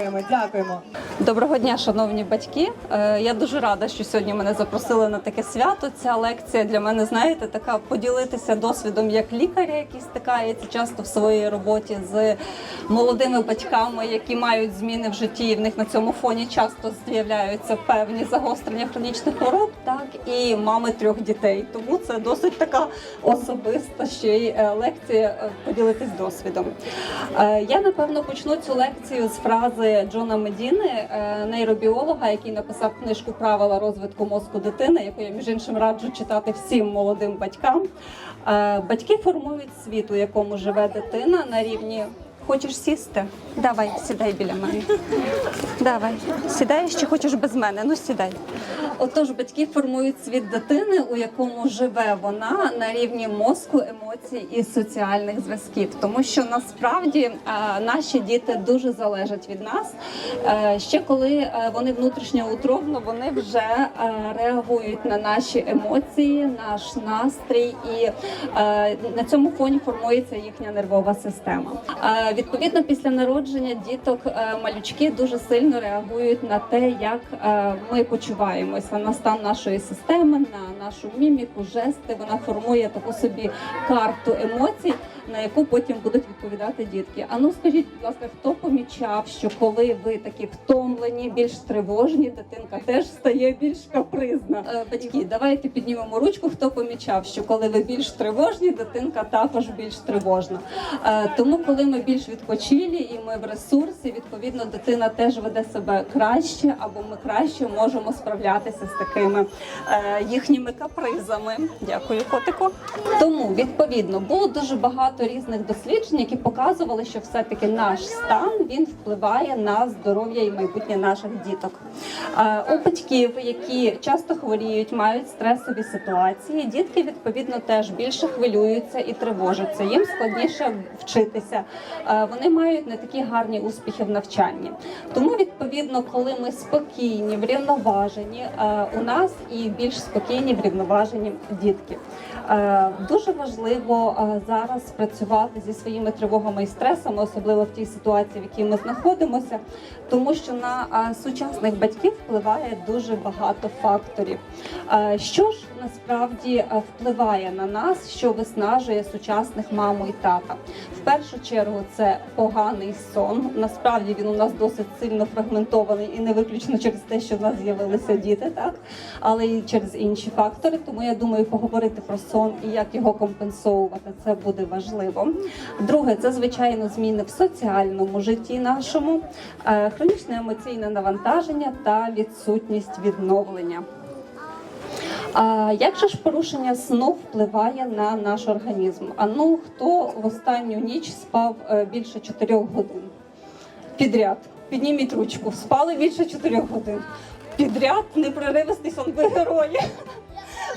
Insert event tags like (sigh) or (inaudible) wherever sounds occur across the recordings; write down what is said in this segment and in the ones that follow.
Дякуємо, дякуємо. Доброго дня, шановні батьки. Е, Я дуже рада, що сьогодні мене запросили на таке свято. Ця лекція для мене, знаєте, така поділитися досвідом як лікаря, який стикається часто в своїй роботі з молодими батьками, які мають зміни в житті. І в них на цьому фоні часто з'являються певні загострення хронічних хвороб, так і мами трьох дітей. Тому це досить така особиста ще й е, лекція е, поділитись досвідом. Я напевно почну цю лекцію з фрази Джона Медіни, нейробіолога, який написав книжку Правила розвитку мозку дитини, яку я між іншим раджу читати всім молодим батькам. Е, Батьки формують світ, у якому живе дитина на рівні. Хочеш сісти? Давай, сідай біля мене. Давай, сідаєш чи хочеш без мене? Ну сідай. Отож, батьки формують світ дитини, у якому живе вона на рівні мозку, емоцій і соціальних зв'язків. Тому що насправді е, наші діти дуже залежать від нас. Е, Ще коли е, вони внутрішньоутробно, вони вже реагують на наші емоції, наш настрій, і на цьому фоні формується їхня нервова система. Відповідно, після народження діток е, малючки дуже сильно реагують на те, як е, ми почуваємося на стан нашої системи, на нашу міміку, жести. Вона формує таку собі карту емоцій, на яку потім будуть відповідати дітки. А ну скажіть, будь ласка, хто помічав, що коли ви такі втомлені, більш тривожні, дитинка теж стає більш капризна? Е, Батьки, давайте піднімемо ручку. Хто помічав, що коли ви більш тривожні, дитинка також більш тривожна. Тому, коли ми більш відпочилі і ми в ресурсі, відповідно, дитина теж веде себе краще, або ми краще можемо справлятися з такими е, їхніми капризами. Дякую, котику. Тому відповідно було дуже багато різних досліджень, які показували, що все-таки наш стан він впливає на здоров'я і майбутнє наших діток. Е, У батьків, які часто хворіють, мають стресові ситуації, дітки відповідно теж більше хвилюються і тривожаться. Їм складніше вчитися. Е, Вони мають не такі гарні успіхи в навчанні. Тому відповідно, коли ми спокійні, врівноважені, е, у нас і більш спокійні, врівноважені дітки. Е, Дуже важливо зараз працювати зі своїми тривогами і стресами, особливо в тій ситуації, в якій ми знаходимося, тому що на сучасних батьків впливає дуже багато факторів. Що ж насправді впливає на нас, що виснажує сучасних маму і тата? В першу чергу це поганий сон. Насправді він у нас досить сильно фрагментований і не виключно через те, що в нас з'явилися діти, так але і через інші фактори. Тому я думаю, поговорити про сон і як його компенсовувати, це буде важливо. Друге, це звичайно зміни в соціальному житті нашому, е, хронічне емоційне навантаження та відсутність відновлення. А як же ж порушення сну впливає на наш організм? А ну хто в останню ніч спав е, більше 4 годин? Підряд. Підніміть ручку. Спали більше 4 годин. Підряд непреривистий сон ви герої.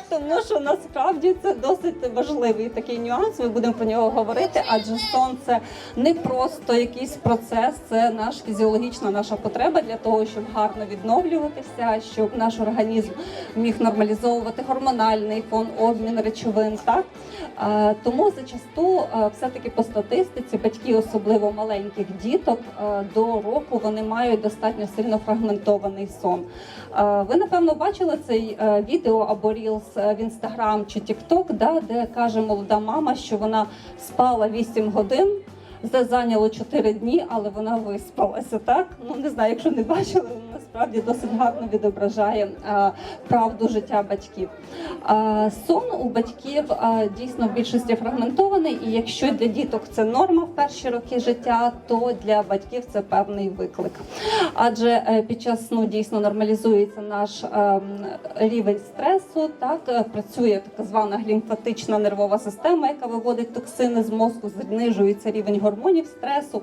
Тому що насправді це досить важливий такий нюанс. Ми будемо про нього говорити, адже сон це не просто якийсь процес, це наш фізіологічна наша потреба для того, щоб гарно відновлюватися, щоб наш організм міг нормалізовувати гормональний фон, обмін речовин. Так тому зачасту е, все-таки по статистиці батьки, особливо маленьких діток, е, до року вони мають достатньо сильно фрагментований сон. Е, Ви напевно бачили цей е, відео або рілс е, в інстаграм чи тікток, де каже молода мама, що вона спала 8 годин. Це зайняло 4 дні, але вона виспалася. Так ну не знаю, якщо не бачили, насправді досить гарно відображає е, правду життя батьків. Е, сон у батьків е, дійсно в більшості фрагментований, і якщо для діток це норма в перші роки життя, то для батьків це певний виклик. Адже під час сну дійсно нормалізується наш е, рівень стресу, так працює так звана глімфатична нервова система, яка виводить токсини з мозку, знижується рівень гормонів стресу,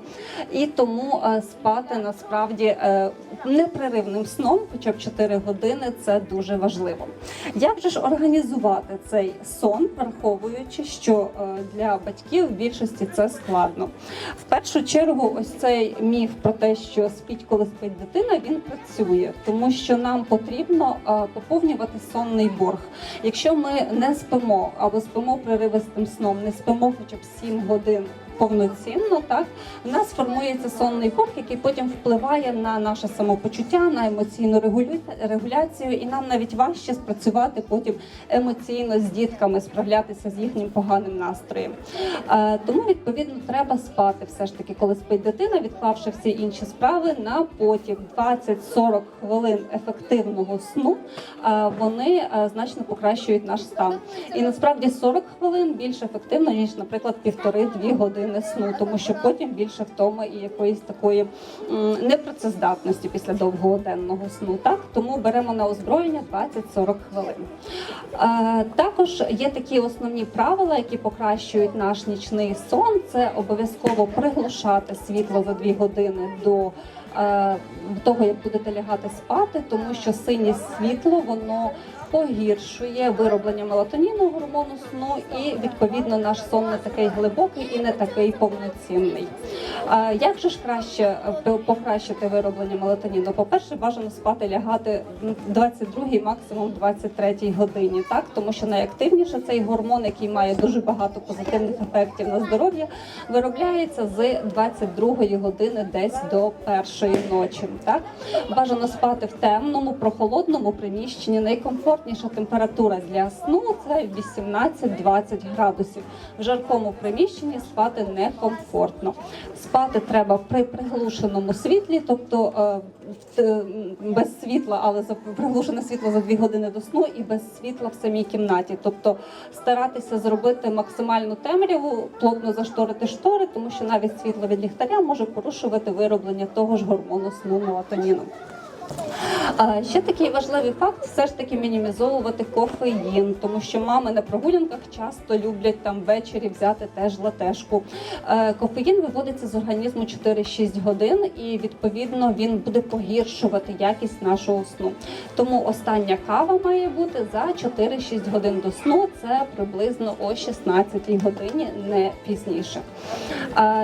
і тому е, спати насправді непреривним сном, хоча б 4 години, це дуже важливо. Як же ж організувати цей сон, враховуючи, що е, для батьків в більшості це складно? В першу чергу, ось цей міф про те, що спіть, коли спить дитина, він працює, тому що нам потрібно е, поповнювати сонний борг. Якщо ми не спимо або спимо преривистим сном, не спимо хоча б 7 годин повноцінно, так в нас формується сонний борг, який потім впливає на наше самопочуття, на емоційну регуляцію, і нам навіть важче спрацювати потім емоційно з дітками, справлятися з їхнім поганим настроєм. Тому відповідно треба спати все ж таки, коли спить дитина, відклавши всі інші справи на потім 20-40 хвилин ефективного сну. Вони значно покращують наш стан. І насправді 40 хвилин більш ефективно ніж, наприклад, півтори-дві години сну, тому що потім більше втоми і якоїсь такої непрацездатності після довгого денного сну. Так тому беремо на озброєння 20-40 хвилин. Е, Також є такі основні правила, які покращують наш нічний сон. Це обов'язково приглушати світло за 2 години до е, того, як будете лягати спати, тому що синє світло воно погіршує вироблення мелатоніну гормону сну, і відповідно наш сон не такий глибокий і не такий повноцінний. Як же ж краще е, покращити вироблення мелатоніну? По-перше, бажано спати лягати в 22-й, максимум 23-й годині, так тому що найактивніше цей гормон, який має дуже багато позитивних ефектів на здоров'я, виробляється з 22-ї години десь до першої ночі. Так бажано спати в темному, прохолодному приміщенні. Найкомфортніша температура для сну це 18-20 градусів. В жаркому приміщенні спати некомфортно. Спати треба при приглушеному світлі, тобто е, без світла, але за приглушене світло за 2 години до сну і без світла в самій кімнаті. Тобто старатися зробити максимальну темряву, плотно зашторити штори, тому що навіть світло від ліхтаря може порушувати вироблення того ж гормону сну мелатоніну. Ще такий важливий факт все ж таки мінімізовувати кофеїн, тому що мами на прогулянках часто люблять там ввечері взяти теж латешку. Е, Кофеїн виводиться з організму 4-6 годин, і відповідно він буде погіршувати якість нашого сну. Тому остання кава має бути за 4-6 годин до сну. Це приблизно о 16 годині, не пізніше.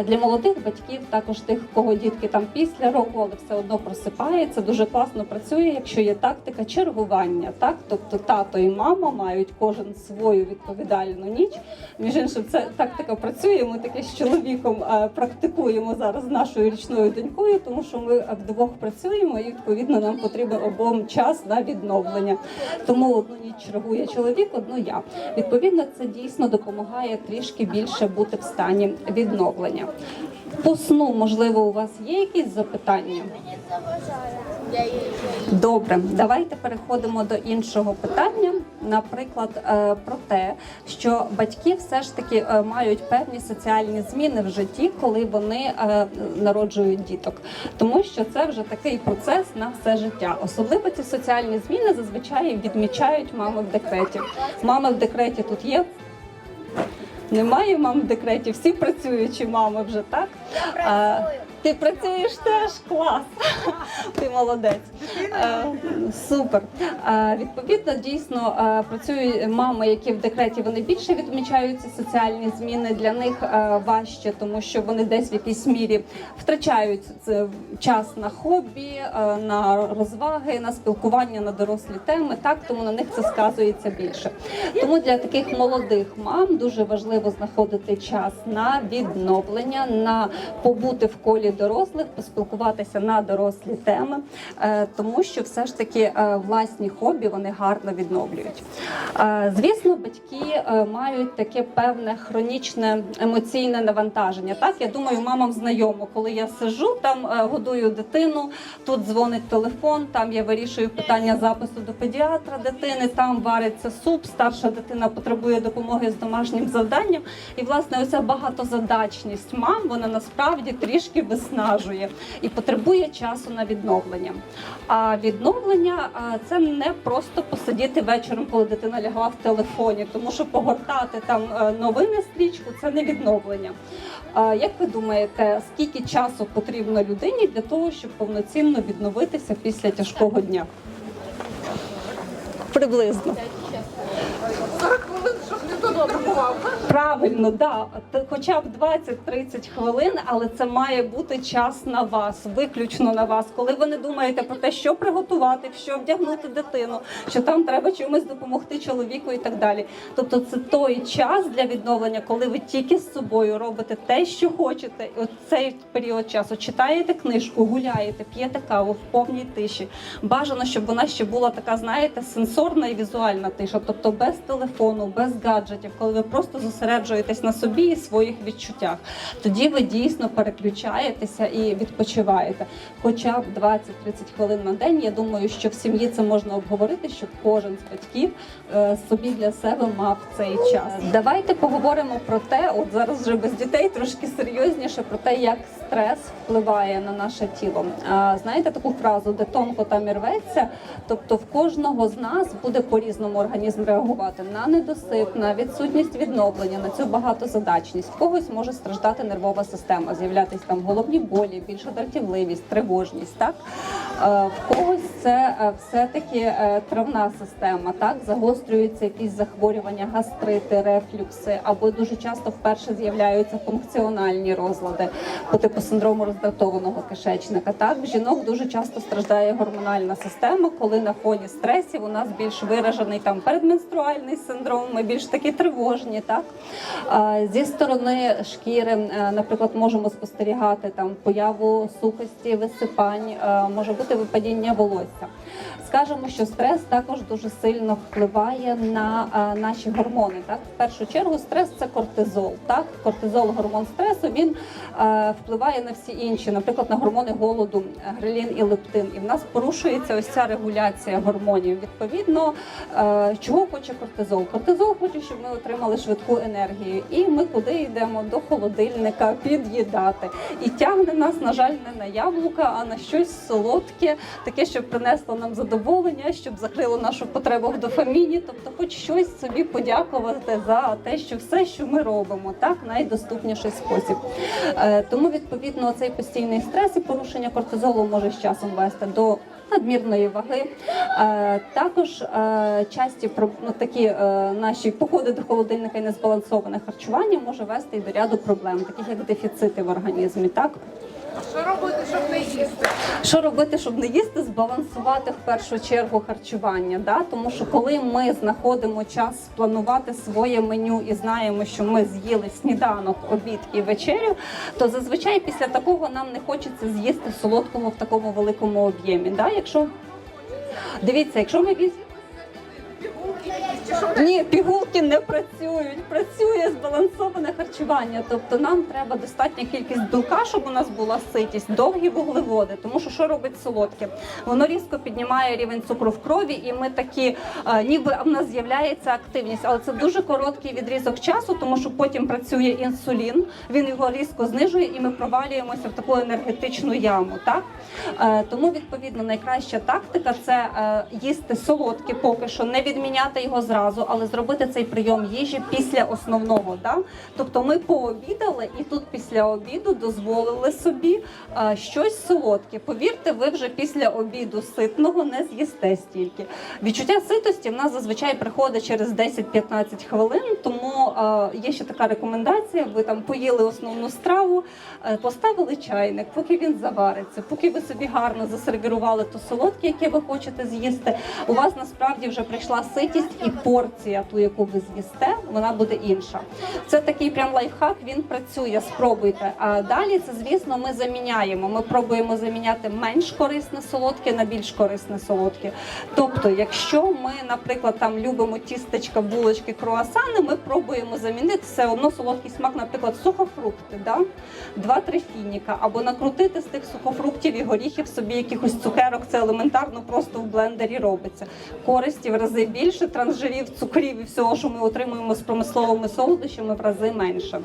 Для молодих батьків, також тих, кого дітки там після року, але все одно просипається, дуже класно працює, якщо є тактика чергування. Так, тобто тато і мама мають кожен свою відповідальну ніч. Між іншим, це тактика працює. Ми таке з чоловіком е, практикуємо зараз нашою річною донькою, тому що ми вдвох працюємо, і відповідно нам потрібен обом час на відновлення. Тому одну ніч чергує чоловік, одну я. Відповідно, це дійсно допомагає трішки більше бути в стані відновлення. По сну, можливо, у вас є якісь запитання? Добре, давайте переходимо до іншого питання. Наприклад, е, про те, що батьки все ж таки е, мають певні соціальні зміни в житті, коли вони е, народжують діток, тому що це вже такий процес на все життя. Особливо ці соціальні зміни зазвичай відмічають мами в декреті. Мами в декреті тут є. Немає мам в декреті, всі працюючі мами вже так. А, ти працюєш теж клас. Ти молодець. Е, Супер. Е, Відповідно, дійсно е, працюють мами, які в декреті вони більше відмічають ці соціальні зміни. Для них важче, тому що вони десь в якійсь мірі втрачають час на хобі, на розваги, на спілкування на дорослі теми. Так тому на них це сказується більше. Тому для таких молодих мам дуже важливо знаходити час на відновлення, на побути в колі дорослих, поспілкуватися на дорослі теми, е, тому що все ж таки е, власні хобі вони гарно відновлюють. Е, Звісно, батьки мають таке певне хронічне емоційне навантаження. Так, я думаю, мамам знайомо, коли я сижу там, годую дитину, тут дзвонить телефон, там я вирішую питання запису до педіатра дитини, там вариться суп, старша дитина потребує допомоги з домашнім завданням. І власне оця багатозадачність мам вона насправді трішки виснажує і потребує часу на відновлення. А відновлення це не просто посидіти вечором, коли дитина лягла в телефоні, тому що погортати там е, новини стрічку це не відновлення. Як ви думаєте, скільки часу потрібно людині для того, щоб повноцінно відновитися після тяжкого дня? Приблизно. 40 хвилин, щоб ніхто не рахував. Правильно, да. Хоча б 20-30 хвилин, але це має бути час на вас, виключно на вас. Коли ви не думаєте про те, що приготувати, що вдягнути дитину, що там треба чимось допомогти чоловіку і так далі. Тобто, це той час для відновлення, коли ви тільки з собою робите те, що хочете. І от цей період часу читаєте книжку, гуляєте, п'єте каву в повній тиші. Бажано, щоб вона ще була така, знаєте, сенсорна і візуальна тиша, тобто без телефону, без гаджетів, коли ви просто зосереджуєтесь на собі і своїх відчуттях. Тоді ви дійсно переключаєтеся і відпочиваєте. Хоча б 20-30 хвилин на день. Я думаю, що в сім'ї це можна обговорити, щоб кожен з батьків е, собі для себе мав цей час. Давайте поговоримо про те, от зараз вже без дітей трошки серйозніше про те, як стрес впливає на наше тіло. Знаєте таку фразу, де тонко там і рветься? Тобто в кожного з нас буде по-різному організм реагувати на недосип, на відсутність відновлення, на цю багатозадачність. В когось може страждати нервова система, з'являтися там головні болі, більша дратівливість, тривожність. Так в когось це е, все-таки е, травна система. Так загострюються якісь захворювання, гастрити, рефлюкси, або дуже часто вперше з'являються функціональні розлади по типу синдрому роздратованого кишечника. Так в жінок дуже часто страждає гормональна система, коли на фоні стресів у нас більш виражений там передменструальний синдром, ми більш такі тривожні. Так Е, зі сторони шкіри, е, наприклад, можемо спостерігати там появу сухості, висипань, е, може бути випадіння волосся. Скажемо, що стрес також дуже сильно впливає на е, наші гормони. Так, в першу чергу, стрес це кортизол. Так, кортизол, гормон стресу, він е, впливає на всі інші, наприклад, на гормони голоду, грелін і лептин. І в нас порушується ось ця регуляція гормонів. Відповідно, е, чого хоче кортизол? Кортизол хоче, щоб ми отримали швидку енергію. І ми куди йдемо? До холодильника під'їдати. І тягне нас, на жаль, не на яблука, а на щось солодке, таке, щоб принесло нам задоволення, щоб закрило нашу потребу в дофаміні. Тобто, хоч щось собі подякувати за те, що все, що ми робимо, так найдоступніший спосіб. Е, Тому відповідно цей постійний стрес і порушення кортизолу може з часом вести до надмірної ваги. Е, Також е, часті ну, такі наші походи до холодильника і незбалансоване харчування може вести і до ряду проблем, таких як дефіцити в організмі. Так Що робити, щоб не їсти? що робити, щоб не їсти, збалансувати в першу чергу харчування. Да? Тому що коли ми знаходимо час спланувати своє меню і знаємо, що ми з'їли сніданок, обід і вечерю, то зазвичай після такого нам не хочеться з'їсти солодкого в такому великому об'ємі. Да? Якщо дивіться, якщо ми візьмемо ні, пігулки не працюють. Працює збалансоване харчування. Тобто нам треба достатня кількість білка, щоб у нас була ситість, довгі вуглеводи. Тому що що робить солодке? Воно різко піднімає рівень цукру в крові, і ми такі, е, ніби в нас з'являється активність, але це дуже короткий відрізок часу, тому що потім працює інсулін. Він його різко знижує, і ми провалюємося в таку енергетичну яму. Так Е, тому відповідно найкраща тактика це е, їсти солодке, поки що не відміняти його зразу, але зробити цей прийом їжі після основного. Да? Тобто ми пообідали і тут після обіду дозволили собі е, щось солодке. Повірте, ви вже після обіду ситного не з'їсте стільки. Відчуття ситості в нас зазвичай приходить через 10-15 хвилин, тому е, є ще така рекомендація. Ви там поїли основну страву, е, поставили чайник, поки він завариться, поки ви собі гарно засервірували то солодке, яке ви хочете з'їсти. У вас насправді вже прийшла ситість і порція, ту, яку ви з'їсте, вона буде інша. Це такий прям лайфхак. Він працює. Спробуйте. А далі це, звісно, ми заміняємо. Ми пробуємо заміняти менш корисне солодке на більш корисне солодке. Тобто, якщо ми, наприклад, там любимо тістечка, булочки, круасани, ми пробуємо замінити все одно солодкий смак, наприклад, сухофрукти, да? два-три фініка, або накрутити з тих сухофруктів і горіхів собі якихось цукерок. Це елементарно просто в блендері робиться. Користі в рази більше, трансжирів, цукрів і всього, що ми отримуємо з промисловими солодощами, в рази менше.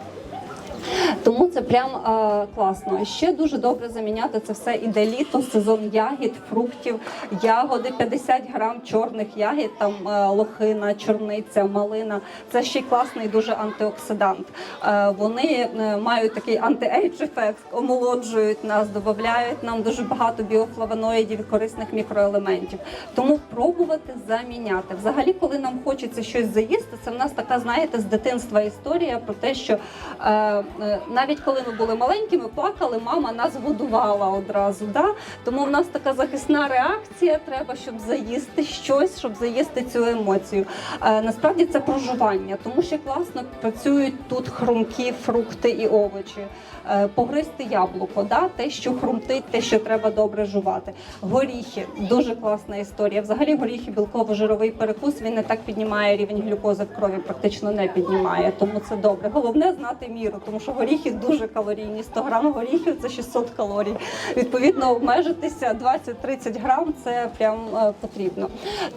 Тому це прям е, класно. Ще дуже добре заміняти це все іде літо, сезон ягід, фруктів, ягоди, 50 грам чорних ягід, там е, лохина, чорниця, малина. Це ще й класний дуже антиоксидант. Е, вони е, мають такий антиейдж ефект, омолоджують нас, додають нам дуже багато біофлавоноїдів і корисних мікроелементів. Тому пробувати заміняти. Взагалі, коли нам хочеться щось заїсти, це в нас така, знаєте, з дитинства історія про те, що е, навіть коли ми були маленькими, плакали, мама нас годувала одразу. Да? Тому в нас така захисна реакція. Треба, щоб заїсти щось, щоб заїсти цю емоцію. Е, насправді це проживання, тому що класно працюють тут хрумкі фрукти і овочі. Е, Погризти яблуко, да? те, що хрумтить, те, що треба добре жувати. Горіхи дуже класна історія. Взагалі, горіхи, білково-жировий перекус він не так піднімає рівень глюкози в крові, практично не піднімає. Тому це добре. Головне знати міру, тому що горіхи дуже калорійні. 100 грам горіхів це 600 калорій. Відповідно, обмежитися 20-30 грам це прям е, потрібно.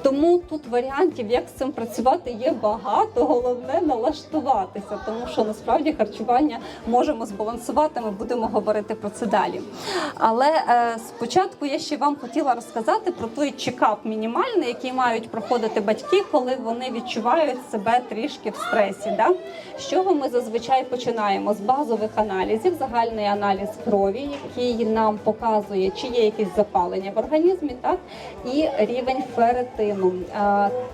Тому тут варіантів, як з цим працювати, є багато. Головне налаштуватися, тому що насправді харчування можемо збалансувати. Ми будемо говорити про це далі. Але е, спочатку я ще вам хотіла розказати про той чекап мінімальний, який мають проходити батьки, коли вони відчувають себе трішки в стресі. Да? З чого ми зазвичай починаємо? З базових аналізів, загальний аналіз крові, який нам показує, чи є якісь запалення в організмі, так і рівень феретину.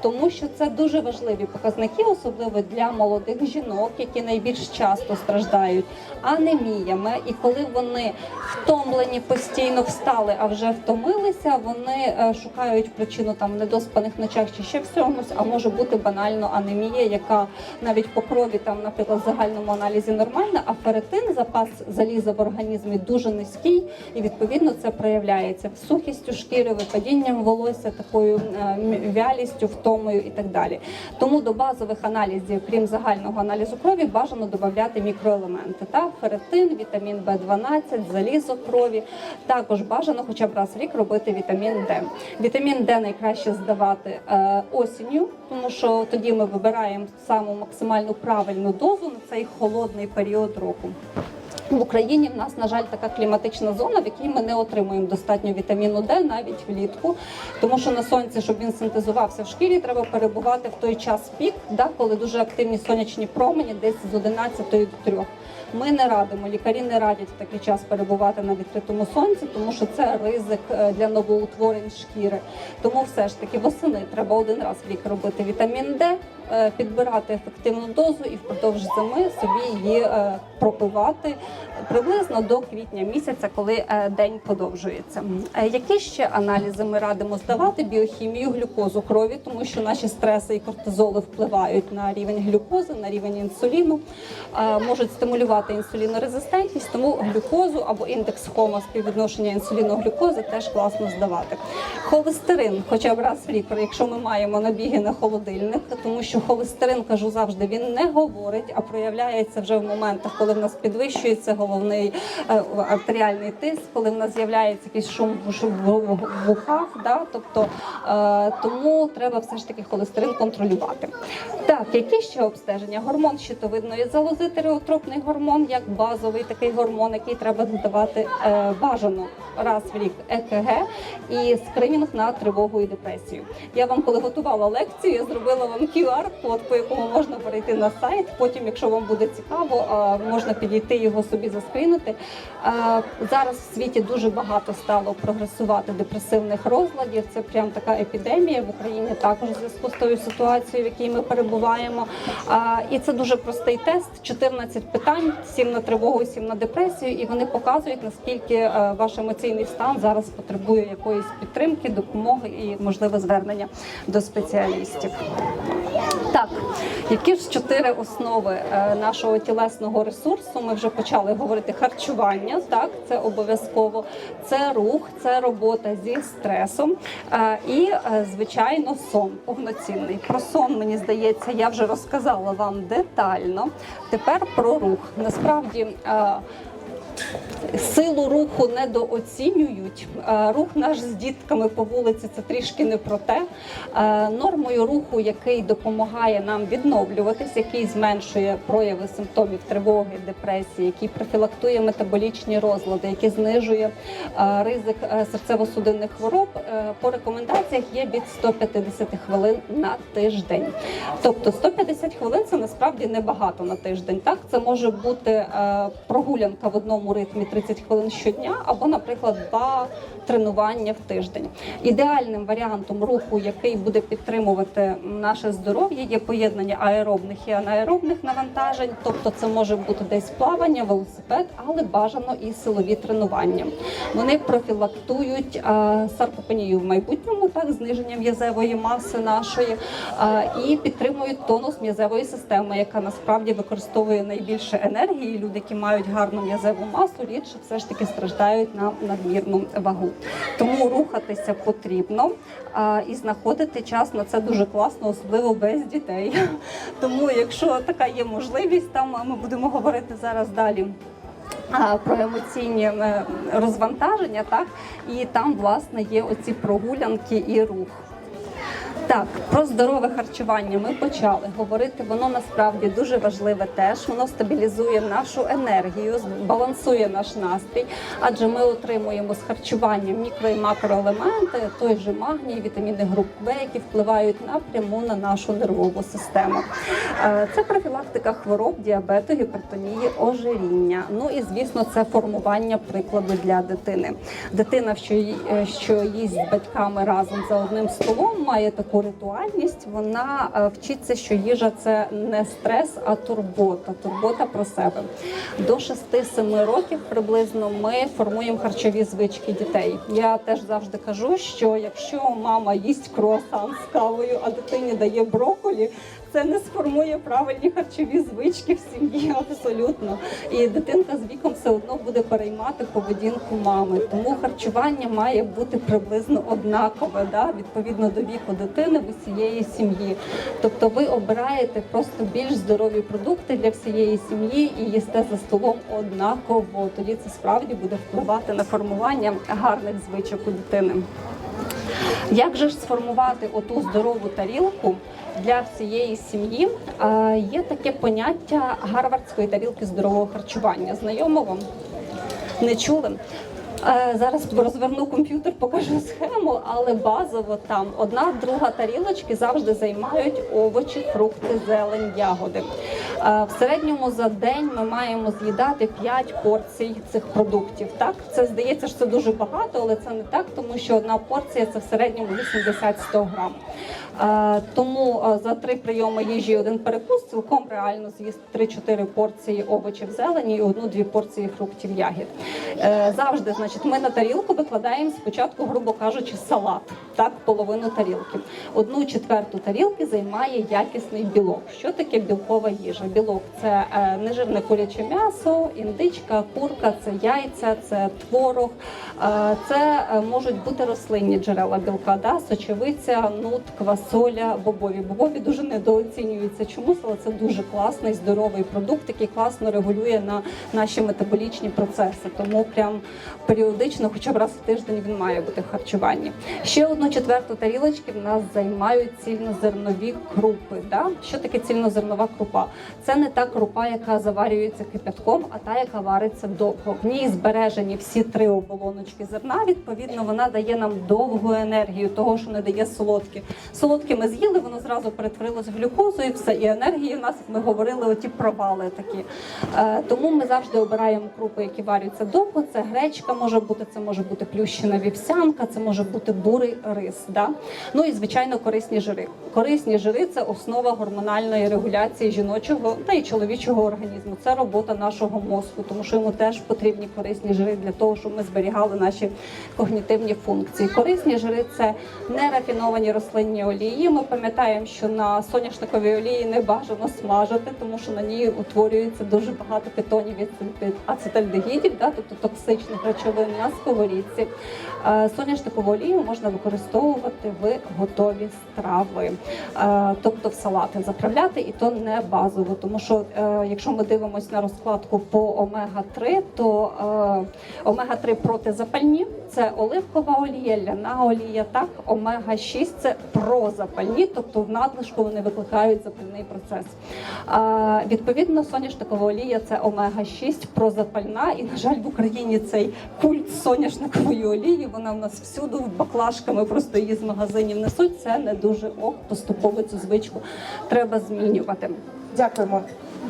Тому що це дуже важливі показники, особливо для молодих жінок, які найбільш часто страждають анеміями. І коли вони втомлені, постійно встали, а вже втомилися, вони е, шукають причину там в недоспаних ночах чи ще в чомусь, а може бути банально анемія, яка навіть по крові там, наприклад, в загальному аналізі нормальна, а феретин, запас заліза в організмі дуже низький, і відповідно це проявляється сухістю шкіри, випадінням волосся, такою е, вялістю, втомою і так далі. Тому до базових аналізів, крім загального аналізу крові, бажано додати мікроелементи та феретин, вітамін В12, залізо крові. Також бажано хоча б раз в рік робити вітамін Д. Вітамін Д найкраще здавати е, осінню, тому що тоді ми вибираємо саму максимальну правильну дозу на цей холодний період року. В Україні в нас, на жаль, така кліматична зона, в якій ми не отримуємо достатньо вітаміну Д навіть влітку, тому що на сонці, щоб він синтезувався в шкірі, треба перебувати в той час пік, да, коли дуже активні сонячні промені, десь з 11 до 3. Ми не радимо, лікарі не радять в такий час перебувати на відкритому сонці, тому що це ризик е, для новоутворень шкіри. Тому все ж таки восени треба один раз в рік робити вітамін Д, е, підбирати ефективну дозу і впродовж зими собі її е, пропивати приблизно до квітня місяця, коли день подовжується. Які ще аналізи ми радимо здавати? Біохімію, глюкозу крові, тому що наші стреси і кортизоли впливають на рівень глюкози, на рівень інсуліну, можуть стимулювати інсулінорезистентність, тому глюкозу або індекс хома співвідношення інсуліну глюкози теж класно здавати. Холестерин, хоча б раз в рік, якщо ми маємо набіги на холодильник, тому що холестерин, кажу завжди, він не говорить, а проявляється вже в моментах, коли в нас підвищується головний е, артеріальний тиск, коли в нас з'являється якийсь шум в шу- в в ухах. Да? Тобто е, тому треба все ж таки холестерин контролювати. Так, які ще обстеження? Гормон щитовидної залози, тиреотропний гормон, як базовий такий гормон, який треба додавати е, бажано раз в рік ЕКГ і скринінг на тривогу і депресію. Я вам, коли готувала лекцію, я зробила вам QR-код, по якому можна перейти на сайт. Потім, якщо вам буде цікаво, е, можна підійти його собі заскрінити. Е, Зараз в світі дуже багато стало прогресувати депресивних розладів. Це прям така епідемія в Україні також в зв'язку з тою ситуацією, в якій ми перебуваємо. А, І це дуже простий тест: 14 питань, 7 на тривогу, 7 на депресію, і вони показують наскільки е, ваш емоційний стан зараз потребує якоїсь підтримки, допомоги і можливе звернення до спеціалістів. Так, які ж чотири основи е, нашого тілесного ресурсу? Ми вже почали говорити харчування. Так, це обов'язково. Це рух, це робота зі стресом е, і, звичайно, сон повноцінний. Про сон мені здається, я вже розказала вам детально. Тепер про рух. Насправді. Силу руху недооцінюють. Е, Рух наш з дітками по вулиці це трішки не про те. Е, Нормою руху, який допомагає нам відновлюватись, який зменшує прояви симптомів тривоги, депресії, який профілактує метаболічні розлади, який знижує е, ризик серцево-судинних хвороб. По рекомендаціях є від 150 хвилин на тиждень. Тобто 150 хвилин це насправді небагато на тиждень. Так, це може бути прогулянка в одному ритмі 30 хвилин щодня, або, наприклад, два тренування в тиждень. Ідеальним варіантом руху, який буде підтримувати наше здоров'я, є поєднання аеробних і анаеробних навантажень. Тобто, це може бути десь плавання, велосипед, але бажано і силові тренування. Вони профілактують е, саркопенію в майбутньому, так зниження м'язевої маси нашої, е, і підтримують тонус м'язевої системи, яка насправді використовує найбільше енергії. Люди, які мають гарну м'язеву масу, рідше все ж таки страждають на надмірну вагу. Тому рухатися потрібно а, і знаходити час на це дуже класно, особливо без дітей. (laughs) Тому, якщо така є можливість, там ми будемо говорити зараз далі. Про емоційні е, розвантаження, так і там власне є оці прогулянки і рух. Так, про здорове харчування ми почали говорити. Воно насправді дуже важливе теж. Воно стабілізує нашу енергію, балансує наш настрій, адже ми отримуємо з харчування мікро і макроелементи, той же магній, вітаміни груп В, які впливають напряму на нашу нервову систему. Е, Це профілактика хвороб, діабету, гіпертонії, ожиріння. Ну і звісно, це формування прикладу для дитини. Дитина, що е, їсть з батьками разом за одним столом, має таку ритуальність. Вона е, вчиться, що їжа це не стрес, а турбота. Турбота про себе. До 6-7 років приблизно ми формуємо харчові звички дітей. Я теж завжди кажу, що якщо мама їсть круасан з кавою, а дитині дає броколі, це не сформує правильні харчові звички в сім'ї абсолютно. І дитинка з віком все одно буде переймати поведінку мами. Тому харчування має бути приблизно однакове, да? відповідно до віку дитини в усієї сім'ї. Тобто ви обираєте просто більш здорові продукти для всієї сім'ї і їсте за столом однаково. Тоді це справді буде впливати на формування гарних звичок у дитини. Як же ж сформувати оту здорову тарілку для всієї сім'ї? Є таке поняття гарвардської тарілки здорового харчування. Знайомо вам? Не чули? Е, Зараз розверну комп'ютер, покажу схему, але базово там одна друга тарілочки завжди займають овочі, фрукти, зелень, ягоди. Е, В середньому за день ми маємо з'їдати 5 порцій цих продуктів. Так, це здається, що це дуже багато, але це не так, тому що одна порція це в середньому 80-100 грам. Е, Тому е, за три прийоми їжі один перекус цілком реально з'їсти 3-4 порції овочів зелені і одну-дві порції фруктів ягід. Е, Завжди, значить, ми на тарілку викладаємо спочатку, грубо кажучи, салат, так, половину тарілки. Одну четверту тарілки займає якісний білок. Що таке білкова їжа? Білок це нежирне куряче м'ясо, індичка, курка, це яйця, це творог, це можуть бути рослинні джерела білка, да? сочевиця, нут, квасоля, бобові. Бобові дуже недооцінюються чомусь, але це дуже класний здоровий продукт, який класно регулює на наші метаболічні процеси. Тому прям періодично, хоча б раз в тиждень, він має бути в харчуванні. Ще одну четверту тарілочки в нас займають цільнозернові крупи. Да? Що таке цільнозернова крупа? Це не та крупа, яка заварюється кипятком, а та, яка вариться довго. В ній збережені всі три оболоночки зерна. Відповідно, вона дає нам довгу енергію, того, що не дає солодкі. Солодкі ми з'їли, воно зразу перетворилось в глюкозу і все. І енергії в нас, як ми говорили, оті провали такі. Е, тому ми завжди обираємо крупи, які варяться довго. Це гречка може бути, це може бути плющена вівсянка, це може бути бурий рис. Да? Ну і звичайно корисні жири. Корисні жири це основа гормональної регуляції жіночого та й чоловічого організму. Це робота нашого мозку, тому що йому теж потрібні корисні жири для того, щоб ми зберігали наші когнітивні функції. Корисні жири це нерафіновані рослинні олії. Олії. Ми пам'ятаємо, що на соняшниковій олії не бажано смажити, тому що на ній утворюється дуже багато кетонів від ацетальдегідів, да, тобто токсичних речовин на сковорідці. Е, Соняшникову олію можна використовувати в готові страви, Е, тобто в салати заправляти, і то не базово, тому що е, якщо ми дивимося на розкладку по омега 3 то омега 3 протизапальні це оливкова олія, ляна олія. Так, омега 6 це прозапальні, тобто в надлишку вони викликають запальний процес. А, відповідно, соняшникова олія це омега 6 прозапальна, і на жаль, в Україні цей культ соняшникової олії. Вона в нас всюди баклажками просто її з магазинів несуть. Це не дуже ок. Поступово цю звичку треба змінювати. Дякуємо.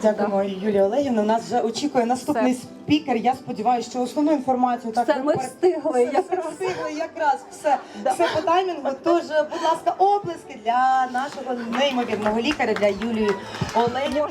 Дякуємо, Юлія Олегівна. Нас вже очікує наступний Все. спікер. Я сподіваюся, що основну інформацію так Все, ми перед- встигли, Все, якраз. все встигли якраз все, Да. все по таймінгу. Тож, будь ласка, оплески для нашого неймовірного лікаря для Юлії Олегівни.